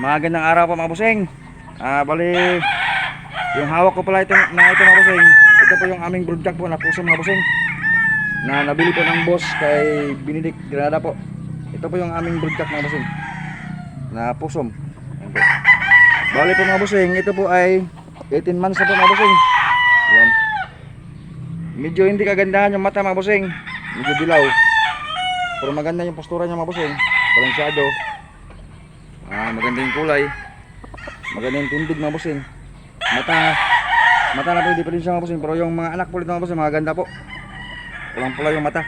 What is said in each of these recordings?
Magandang araw po mga busing. Ah, bali yung hawak ko pala ito na ito mga busing. Ito po yung aming broodjack po na puso mga busing. Na nabili po ng boss kay Benedict Granada po. Ito po yung aming broodjack mga busing. Na pusom. Ayan po. Bali po mga busing, ito po ay 18 months na po mga busing. Yan. Medyo hindi kagandahan yung mata mga busing. Medyo dilaw. Pero maganda yung postura niya mga busing. Balansyado. Ah, maganda yung kulay. Maganda yung tindig mga. Mata, mata na pwede pa rin siya mga. Pero yung mga anak po ulit mga busing, maganda po. Pulang pula yung mata.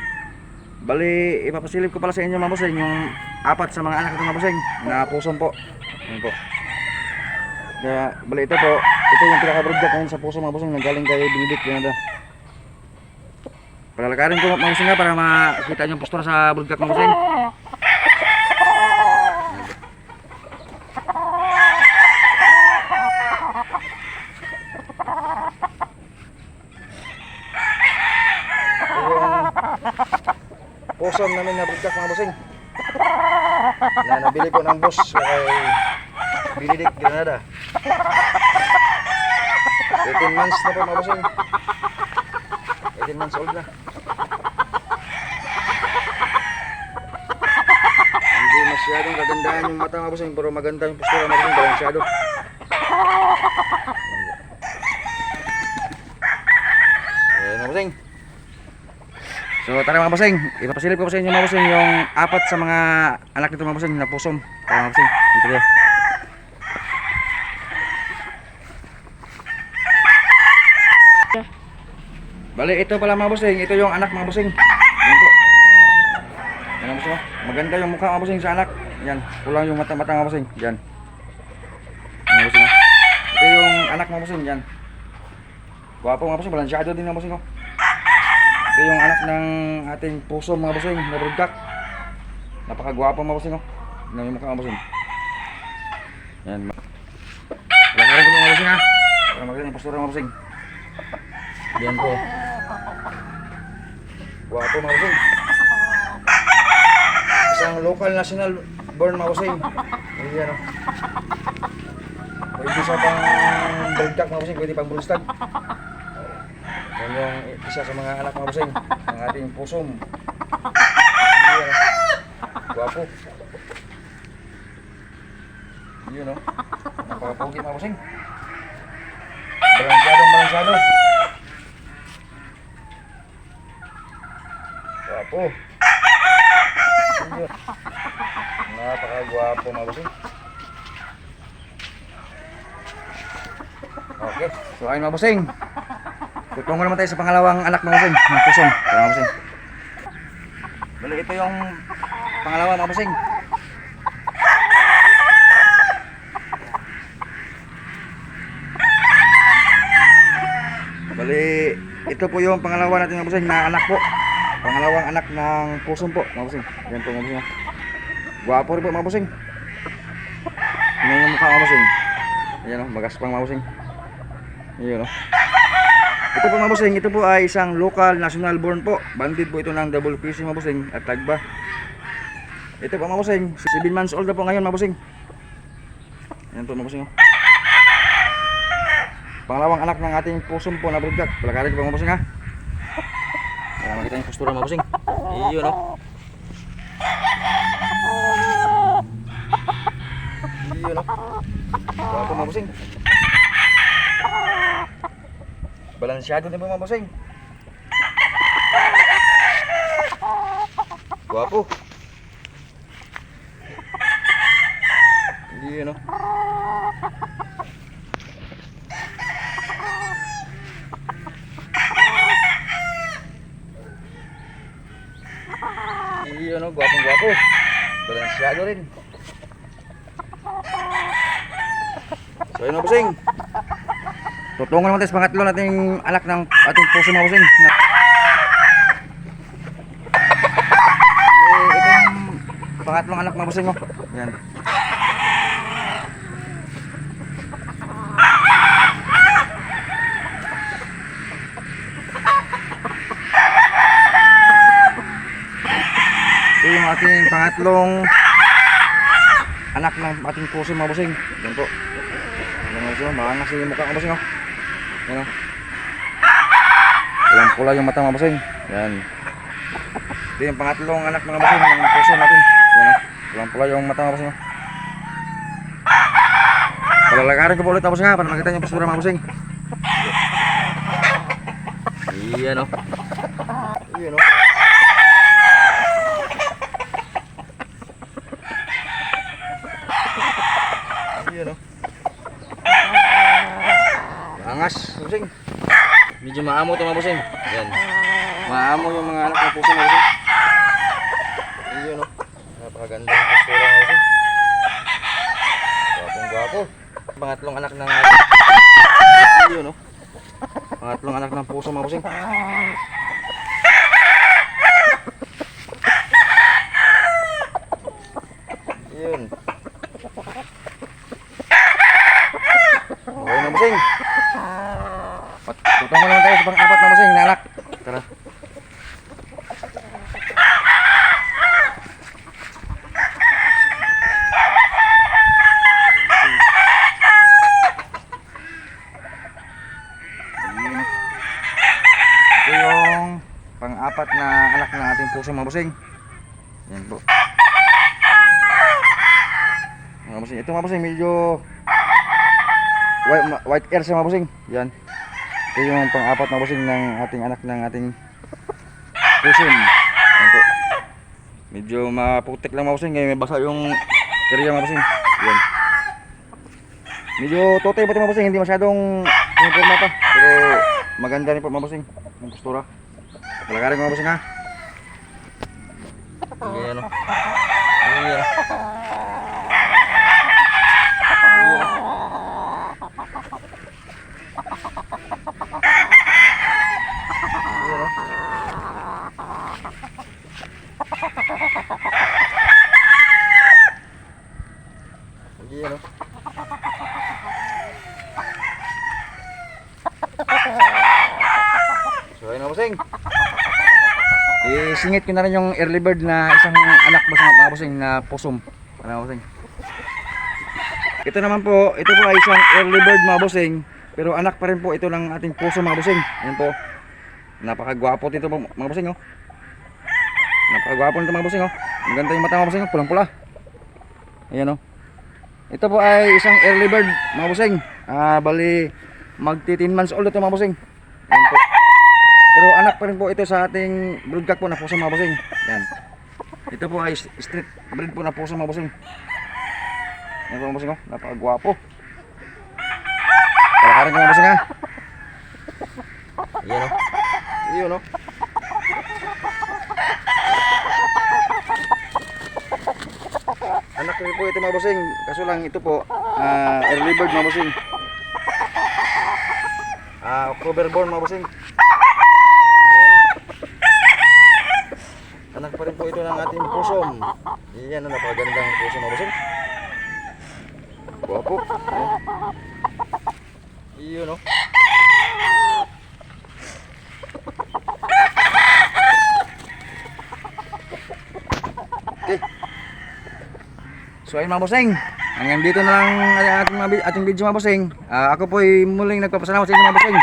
Bali, ipapasilip ko pala sa inyo mga yung apat sa mga anak ito mga busing na puson po. Yan po. Kaya, bali ito po, ito yung pinaka-broadcast ngayon sa puso mga busing nanggaling kay Benedict Canada. Palalakarin ko mga busing nga para makita yung postura sa broadcast mga busing. Pusom namin na broadcast mga bossing. Na nabili po ng boss kay Benedict Granada. 18 months na po mga bossing. 18 months old na. Hindi masyadong kagandahan yung mata mga bossing. Pero maganda yung postura mga bossing. Balansyado Ayan mga bossing So tara mga bossing, ipapasilip ko sa inyo mga bossing yung apat sa mga anak nito mga bossing na pusom. Tara mga bossing, dito tayo. Bali, ito pala mga bossing, ito yung anak mga bossing. Yan po. Yan mga bossing. Maganda yung mukha mga bossing sa anak. Yan, kulang yung mata-mata mga bossing. Yan. Mga bossing. Ito yung anak mga bossing, yan. Gwapo mga bossing, balansyado din mga bossing. Oh. Ito yung anak ng ating puso mga bossing na broodcock. Napakagwapo mga bossing oh. Tingnan yung mukha mga bossing. Yan. Lakarin ko mga bossing ha. Para maganda yung postura mga bossing. Yan po. Gwapo mga bossing. Isang local national born mga bossing. Ayan oh. Pwede sa pang broodcock mga bossing. Pwede pang broodstag. Yan yung isa sa mga anak mga busing ng ating pusom. Yan. Gwapo. Yun no. Napakapogi mga busing. Balansyadong balansyado. Gwapo. Yun. Napakagwapo mga busing. Okay. So ayun mga busing. Tutungo naman tayo sa pangalawang anak ng busing, ng puson. Ito mga busing. Bali, ito yung pangalawa mga busing. Bali, ito po yung pangalawa natin mga busing na anak po. Pangalawang anak ng puson po, mga busing. Yan po mga busing. Gwapo rin po mga busing. Tingnan yung mukha mga busing. Ayan o, magaspang mga busing. Ayan o. Ito po mga ito po ay isang local national born po. Bandit po ito ng double PC mga at tagba. Ito po mga bossing, 7 months old na po ngayon mga bossing. Yan po mga bossing. oh. Pangalawang anak ng ating pusong po na broodjack. Palakarin ko po mga bossing ha. Para makita yung postura mga bossing. Iyon oh. Iyon oh. Wapo mga bossing. Balansyado din po mga bossing. Guwapo. Hindi ano. Hindi ano, guwapong guwapo. Balansyado rin. So yun mga bossing. Tutulungan naman tayo sa pangatlo nating anak ng ating puso mga busing. Na... Eh, ito yung pangatlong anak mga busing mo. Yan. Ito yung ating pangatlong anak ng ating puso mga bossing. Yan po. Yan mga bossing, maangas yung mukha mga bossing. Oh. Yan o. Walang pula yung mata mga bossing. Yan. Ito yung pangatlong anak mga bossing ng puso natin. Yan o. Walang pula yung mata mga bossing. Oh. Palalagarin ko po ulit mga bossing ha para makita niyo yung postura mga bossing. Yan o. Yan o. Yan o. Angas, busing. Medyo maamo ito mga busing. Yan. Maamo yung mga anak ng puso mga busing. Ayun o. Napakaganda yung postura mga busing. Gwapong gwapo. Pangatlong anak ng... Ayun o. Pangatlong anak ng puso mga busing. Yun. Okay na busing. Pat- mo naman tayo sa pang-apat na busing na anak. Tara. Ito yung pang-apat na anak ng ating puso mga busing. Yan po. Mga busing. Ito mga busing medyo white, white air siya mga. Yan. Ito yung pang-apat na busing ng ating anak ng ating po. Medyo maputik lang mga busing. Ngayon may basa yung area mga busing. Yan. Medyo tote pa ito mga busing. Hindi masyadong pumuporma pa. Pero maganda rin po mga busing. Yung postura. Palagarin ko mga busing ha. Ayan o. Ayan o. Ayan o. Ayan o. So ayun mga busing. Isingit ko na rin yung early bird na isang anak mo sa mga busing na pusom. Ano mga busing? Ito naman po, ito po ay isang early bird mga. Pero anak pa rin po ito ng ating puso mga busing. Yan po. Napakagwapo nito mga busing oh. Napakagwapo nito mga busing oh. Maganda yung mata mga busing oh, pulang-pula. Ayan oh. Ito po ay isang early bird mga. Ah, bali magti 10 months old ito mga busing. Pero anak pa rin po ito sa ating broodcock po na puso mga busing. Yan. Ito po ay street breed po na puso mga. Yan po mga busing oh. Napakagwapo. Kalakarin ko mga busing ha. Yan oh. Yun oh. Anak ko po ito mga busing. Kaso lang ito po, ah, early bird mga busing. Ah, October born mga busing. Anak pa rin po ito ng ating pusom. Yan, ang napakagandang puso mga busing. Guwapo. Iyon, no? Okay. So ayun mga bossing, hanggang dito na lang ang ating, ating video mga bossing. Ah, ako po ay muling nagpapasalamat sa inyo mga bossing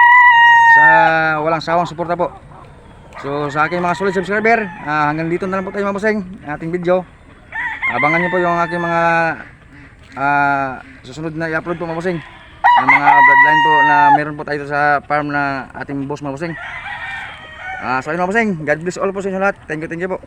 sa walang sawang suporta po. So sa aking mga solid subscriber, ah, hanggang dito na lang po tayo ang ating video. Abangan niyo po yung aking mga ah, susunod na i-upload po mga bossing. Yung mga bloodline po na meron po tayo sa farm na ating boss mga bossing. Ah, so ayun mga bossing, God bless all po sa inyo lahat. Thank you, thank you po.